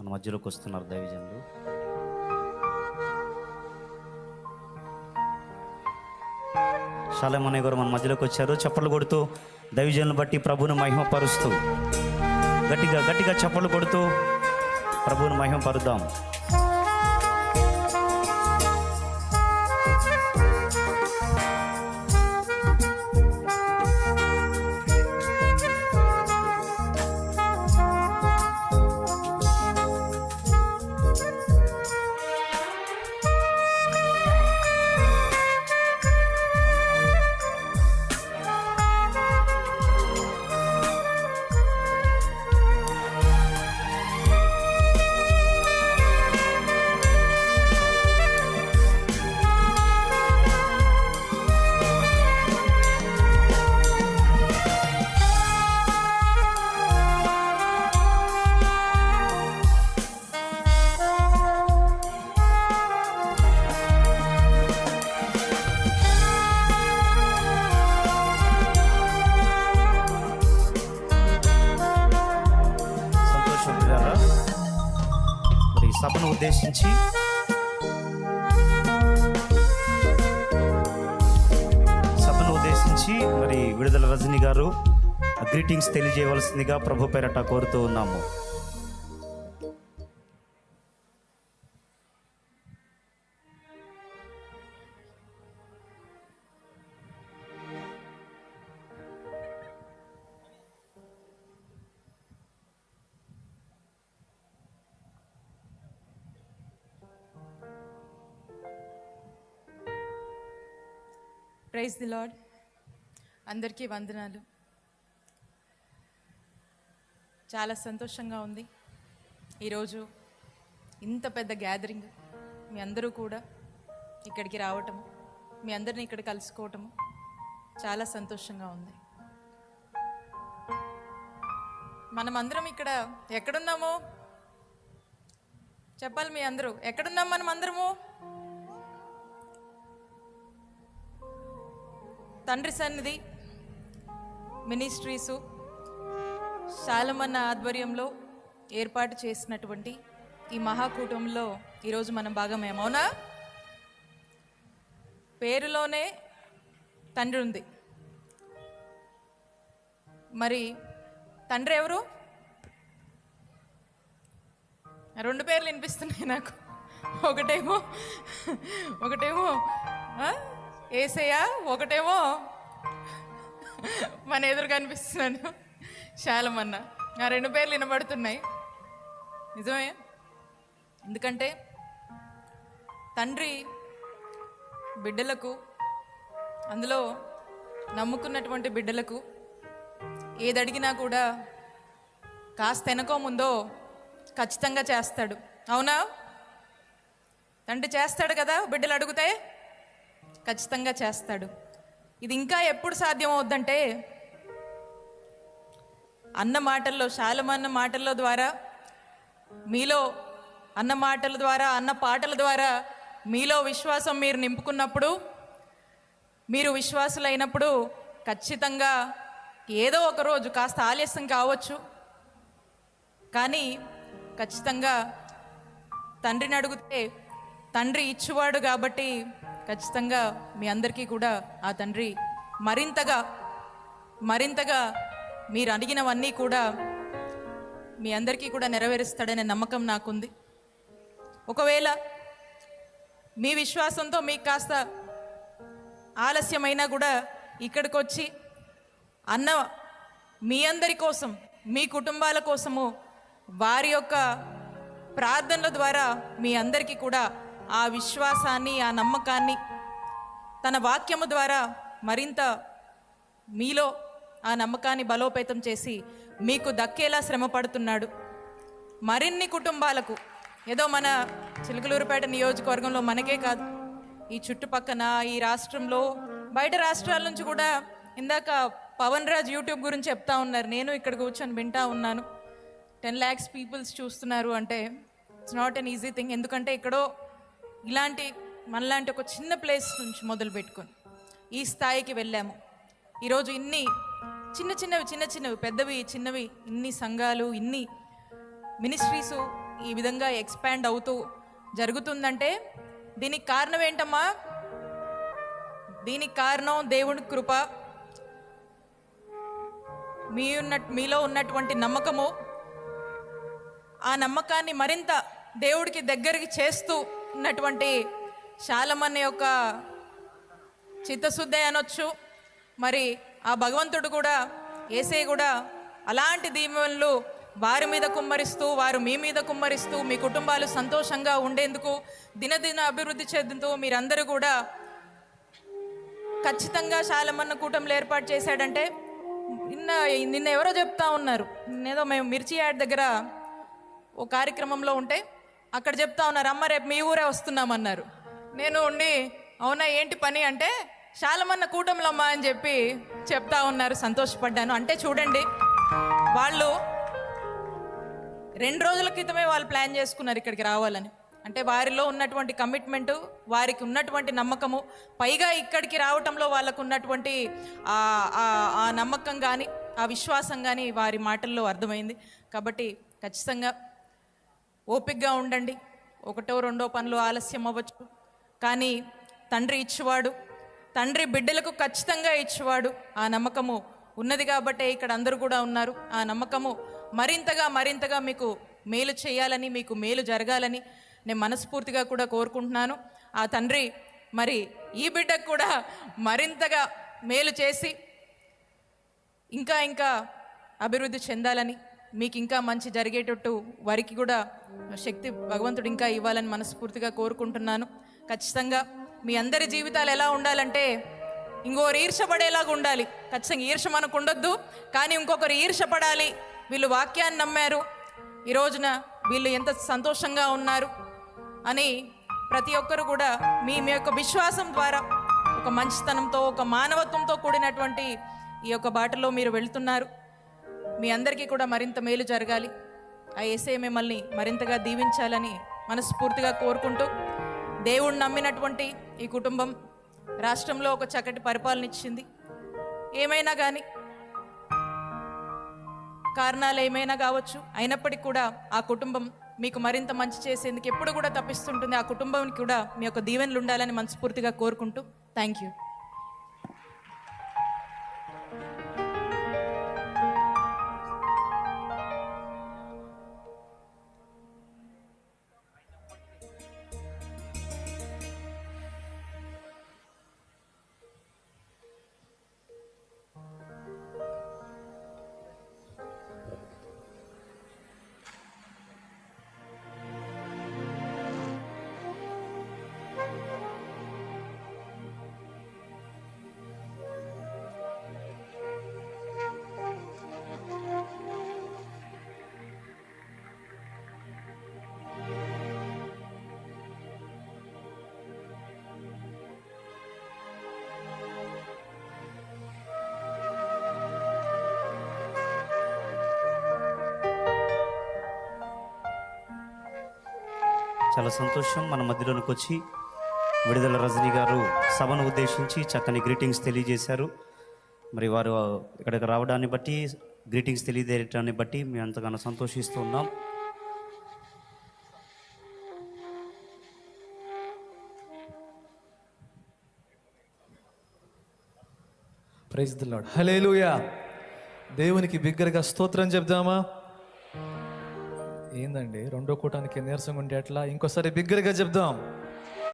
మన మధ్యలోకి వస్తున్నారు దైవజనులు. శాలమనే గారు మన మధ్యలోకి వచ్చారు. చప్పట్లు కొడుతూ దైవజనులు బట్టి ప్రభును మహిమపరుస్తూ గట్టిగా గట్టిగా చప్పట్లు కొడుతూ ప్రభువుని మహిమపరుద్దాం. సభను ఉద్దేశించి సభను ఉద్దేశించి మరి విడుదల రజని గారు గ్రీటింగ్స్ తెలియజేయవలసిందిగా ప్రభు పేరట కోరుతూ ఉన్నాము. ప్రైజ్ ది లాడ్ అందరికీ వందనాలు. చాలా సంతోషంగా ఉంది. ఈరోజు ఇంత పెద్ద గ్యాదరింగ్ మీ అందరూ కూడా ఇక్కడికి రావటం మీ అందరిని ఇక్కడ కలుసుకోవటము చాలా సంతోషంగా ఉంది. మనమందరం ఇక్కడ ఎక్కడున్నాము? చెప్పాలి మీ అందరూ. ఎక్కడున్నాం మనం అందరము తండ్రి సన్నిధి మినిస్ట్రీసు శాలమన్న ఆధ్వర్యంలో ఏర్పాటు చేసినటువంటి ఈ మహాకూటంలో ఈరోజు మనం భాగమేమోనా పేరులోనే తండ్రి ఉంది. మరి తండ్రి ఎవరు? రెండు పేర్లు వినిపిస్తున్నాయి నాకు. ఒకటేమో ఒకటేమో ఏసయ్య ఒకటేమో మన ఎదురు కనిపిస్తున్నాను శాలమన్న ఆ రెండు పేర్లు వినబడుతున్నాయి. నిజమే ఎందుకంటే తండ్రి బిడ్డలకు అందులో నమ్ముకున్నటువంటి బిడ్డలకు ఏది అడిగినా కూడా కాస్త వెనకో ముందో ఖచ్చితంగా చేస్తాడు. అవునా? తండ్రి చేస్తాడు కదా బిడ్డలు అడిగితే? ఖచ్చితంగా చేస్తాడు. ఇది ఇంకా ఎప్పుడు సాధ్యమవుద్దంటే అన్న మాటల్లో శాలమన్న మాటల్లో ద్వారా మీలో అన్న మాటల ద్వారా అన్న పాటల ద్వారా మీలో విశ్వాసం మీరు నింపుకున్నప్పుడు మీరు విశ్వాసులైనప్పుడు ఖచ్చితంగా ఏదో ఒక రోజు కాస్త ఆలస్యం కావచ్చు. కానీ ఖచ్చితంగా తండ్రిని అడిగితే తండ్రి ఇచ్చువాడు కాబట్టి ఖచ్చితంగా మీ అందరికీ కూడా ఆ తండ్రి మరింతగా మరింతగా మీరు అడిగినవన్నీ కూడా మీ అందరికీ కూడా నెరవేరుస్తాడనే నమ్మకం నాకుంది. ఒకవేళ మీ విశ్వాసంతో మీకు కాస్త ఆలస్యమైనా కూడా ఇక్కడికి వచ్చి అన్న మీ అందరి కోసం మీ కుటుంబాల కోసము వారి యొక్క ప్రార్థనల ద్వారా మీ అందరికీ కూడా ఆ విశ్వాసాన్ని ఆ నమ్మకాన్ని తన వాక్యము ద్వారా మరింత మీలో ఆ నమ్మకాన్ని బలోపేతం చేసి మీకు దక్కేలా శ్రమ పడుతున్నాడు. మరిన్ని కుటుంబాలకు ఏదో మన చిలుకలూరుపేట నియోజకవర్గంలో మనకే కాదు ఈ చుట్టుపక్కన ఈ రాష్ట్రంలో బయట రాష్ట్రాల నుంచి కూడా ఇందాక పవన్ రాజ్ యూట్యూబ్ గురించి చెప్తా ఉన్నారు. నేను ఇక్కడ కూర్చొని వింటా ఉన్నాను. టెన్ ల్యాక్స్ పీపుల్స్ చూస్తున్నారు అంటే it's not an easy thing ఎందుకంటే ఎక్కడో ఇలాంటి మనలాంటి ఒక చిన్న ప్లేస్ నుంచి మొదలు పెట్టుకొని ఈ స్థాయికి వెళ్ళాము. ఈరోజు ఇన్ని చిన్న చిన్నవి చిన్న చిన్నవి పెద్దవి చిన్నవి ఇన్ని సంఘాలు ఇన్ని మినిస్ట్రీస్ ఈ విధంగా ఎక్స్పాండ్ అవుతూ జరుగుతుందంటే దీనికి కారణం ఏంటమ్మా? దీనికి కారణం దేవుని కృప. మీ ఉన్న మీలో ఉన్నటువంటి నమ్మకము. ఆ నమ్మకాన్ని మరింత దేవుడికి దగ్గరికి చేస్తూ ఉన్నటువంటి శాలమన్న యొక్క చిత్తశుద్ధి అనొచ్చు. మరి ఆ భగవంతుడు కూడా ఏసే కూడా అలాంటి దీవెనలు వారి మీద కుమ్మరిస్తూ వారు మీ మీద కుమ్మరిస్తూ మీ కుటుంబాలు సంతోషంగా ఉండేందుకు దినదిన అభివృద్ధి చెందుతూ మీరందరూ కూడా ఖచ్చితంగా శాలమన్న కూటమిలో ఏర్పాటు చేశాడంటే నిన్న నిన్న ఎవరో చెప్తా ఉన్నారు. నేదో మేము మిర్చి యాడ్ దగ్గర ఓ కార్యక్రమంలో ఉంటే అక్కడ చెప్తా ఉన్నారు అమ్మ రేపు మీ ఊరే వస్తున్నామన్నారు. నేను ఉండి అవునా ఏంటి పని? అంటే శాలమన్న కూటమిలమ్మ అని చెప్పి చెప్తా ఉన్నారు సంతోషపడ్డాను. అంటే చూడండి వాళ్ళు రెండు రోజుల క్రితమే వాళ్ళు ప్లాన్ చేసుకున్నారు ఇక్కడికి రావాలని. అంటే వారిలో ఉన్నటువంటి కమిట్మెంటు వారికి ఉన్నటువంటి నమ్మకము పైగా ఇక్కడికి రావటంలో వాళ్ళకు ఉన్నటువంటి ఆ- ఆ నమ్మకం కానీ ఆ విశ్వాసం కానీ వారి మాటల్లో అర్థమైంది. కాబట్టి ఖచ్చితంగా ఓపికగా ఉండండి. ఒకటో రెండో పనులు ఆలస్యం అవ్వచ్చు. కానీ తండ్రి ఇచ్చేవాడు తండ్రి బిడ్డలకు ఖచ్చితంగా ఇచ్చేవాడు ఆ నమ్మకము ఉన్నది కాబట్టే ఇక్కడ అందరూ కూడా ఉన్నారు. ఆ నమ్మకము మరింతగా మరింతగా మీకు మేలు చేయాలని మీకు మేలు జరగాలని నేను మనస్ఫూర్తిగా కూడా కోరుకుంటున్నాను. ఆ తండ్రి మరి ఈ బిడ్డకు కూడా మరింతగా మేలు చేసి ఇంకా ఇంకా అభివృద్ధి చెందాలని మీకు ఇంకా మంచి జరిగేటట్టు వారికి కూడా శక్తి భగవంతుడు ఇంకా ఇవ్వాలని మనస్ఫూర్తిగా కోరుకుంటున్నాను. ఖచ్చితంగా మీ అందరి జీవితాలు ఎలా ఉండాలంటే ఇంకోరు ఈర్షపడేలాగా ఉండాలి. ఖచ్చితంగా ఈర్ష మనకు ఉండొద్దు కానీ ఇంకొకరు ఈర్షపడాలి వీళ్ళు వాక్యాన్ని నమ్మారు. ఈ రోజున వీళ్ళు ఎంత సంతోషంగా ఉన్నారు అని ప్రతి ఒక్కరు కూడా మీ మీ యొక్క విశ్వాసం ద్వారా ఒక మంచితనంతో ఒక మానవత్వంతో కూడినటువంటి ఈ యొక్క బాటలో మీరు వెళ్తున్నారు. మీ అందరికీ కూడా మరింత మేలు జరగాలి. ఆ ఏసే మిమ్మల్ని మరింతగా దీవించాలని మనస్ఫూర్తిగా కోరుకుంటూ దేవుడు నమ్మినటువంటి ఈ కుటుంబం రాష్ట్రంలో ఒక చక్కటి పరిపాలన ఇచ్చింది. ఏమైనా కానీ కారణాలు ఏమైనా కావచ్చు అయినప్పటికీ కూడా ఆ కుటుంబం మీకు మరింత మంచి చేసేందుకు ఎప్పుడు కూడా తప్పిస్తుంటుంది. ఆ కుటుంబానికి కూడా మీ యొక్క దీవెనలు ఉండాలని మనస్ఫూర్తిగా కోరుకుంటూ థ్యాంక్ యూ చాలా సంతోషం. మన మధ్యలోనికి వచ్చి విడుదల రజనీ గారు సభను ఉద్దేశించి చక్కని గ్రీటింగ్స్ తెలియజేశారు. మరి వారు ఇక్కడికి రావడాన్ని బట్టి గ్రీటింగ్స్ తెలియజేయటాన్ని బట్టి మేము ఎంతగానో సంతోషిస్తున్నాం ప్రైజ్ ద హలేలుయా దేవునికి బిగ్గరగా స్తోత్రం చెప్దామా? ఏందండి? రెండో కూటానికి నీరసంగా ఉంటే ఎట్లా? ఇంకోసారి బిగ్గరగా చెప్దాం.